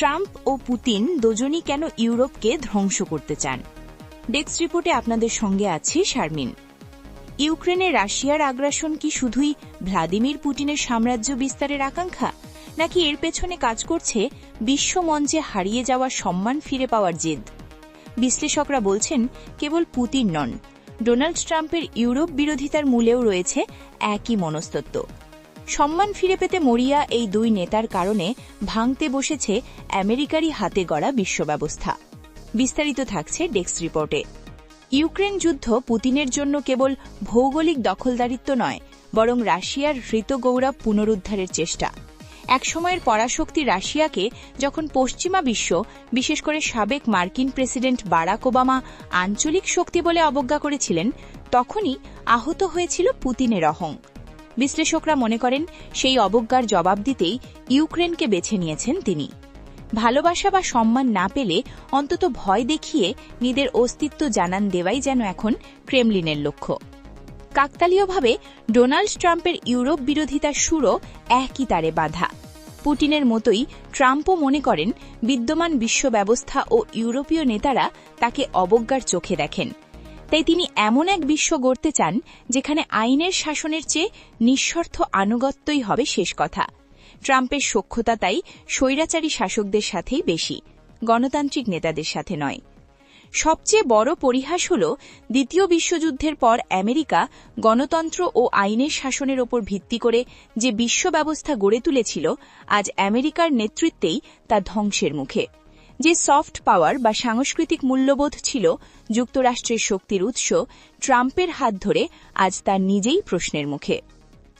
Trump ও Putin দুজনই কেন ইউরোপকে ধ্বংস করতে চান? ডেস্ক রিপোর্টে আপনাদের সঙ্গে আছি শারমিন। ইউক্রেনে রাশিয়ার আগ্রাসন কি শুধুই ভ্লাদিমির পুতিনের সাম্রাজ্য বিস্তারের আকাঙ্ক্ষা, নাকি এর পেছনে কাজ করছে বিশ্বমঞ্চে হারিয়ে যাওয়া সম্মান ফিরে পাওয়ার জেদ? বিশ্লেষকরা বলছেন, কেবল পুতিন নন, ডোনাল্ড ট্রাম্পের ইউরোপ বিরোধিতার মূলেও রয়েছে একই মনস্তত্ত্ব। সম্মান ফিরে পেতে মরিয়া এই দুই নেতার কারণে ভাঙতে বসেছে আমেরিকারই হাতে গড়া বিশ্ব ব্যবস্থা বিস্তারিত থাকছে ডেস্ক রিপোর্টে। ইউক্রেন যুদ্ধ পুতিনের জন্য কেবল ভৌগোলিক দখলদারিত্ব নয়, বরং রাশিয়ার হৃত গৌরব পুনরুদ্ধারের চেষ্টা। একসময়ের পরাশক্তি রাশিয়াকে যখন পশ্চিমা বিশ্ব, বিশেষ করে সাবেক মার্কিন প্রেসিডেন্ট বারাক ওবামা, আঞ্চলিক শক্তি বলে অবজ্ঞা করেছিলেন, তখনই আহত হয়েছিল পুতিনের অহং। বিশ্লেষকরা মনে করেন, সেই অবজ্ঞার জবাব দিতেই ইউক্রেনকে বেছে নিয়েছেন তিনি। ভালোবাসা বা সম্মান না পেলে অন্তত ভয় দেখিয়ে নিজের অস্তিত্ব জানান দেওয়াই যেন এখন ক্রেমলিনের লক্ষ্য। কাকতালীয়ভাবে ডোনাল্ড ট্রাম্পের ইউরোপ বিরোধিতার সুরও একই তারে বাধা। পুটিনের মতোই ট্রাম্পও মনে করেন, বিদ্যমান বিশ্ব ব্যবস্থা ও ইউরোপীয় নেতারা তাকে অবজ্ঞার চোখে দেখেন। তাই তিনি এমন এক বিশ্ব গড়তে চান, যেখানে আইনের শাসনের চেয়ে নিঃস্বার্থ আনুগত্যই হবে শেষ কথা। ট্রাম্পের সক্ষতা তাই স্বৈরাচারী শাসকদের সাথেই বেশি, গণতান্ত্রিক নেতাদের সাথে নয়। সবচেয়ে বড় পরিহাস হল, দ্বিতীয় বিশ্বযুদ্ধের পর আমেরিকা গণতন্ত্র ও আইনের শাসনের ওপর ভিত্তি করে যে বিশ্ব ব্যবস্থা গড়ে তুলেছিল, আজ আমেরিকার নেতৃত্বেই তা ধ্বংসের মুখে। যে সফট পাওয়ার বা সাংস্কৃতিক মূল্যবোধ ছিল যুক্তরাষ্ট্রের শক্তির উৎস, ট্রাম্পের হাত ধরে আজ তার নিজেই প্রশ্নের মুখে।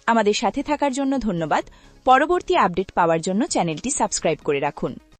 আমাদের সাথে থাকার জন্য ধন্যবাদ। পরবর্তী আপডেট পাওয়ার জন্য চ্যানেলটি সাবস্ক্রাইব করে রাখুন।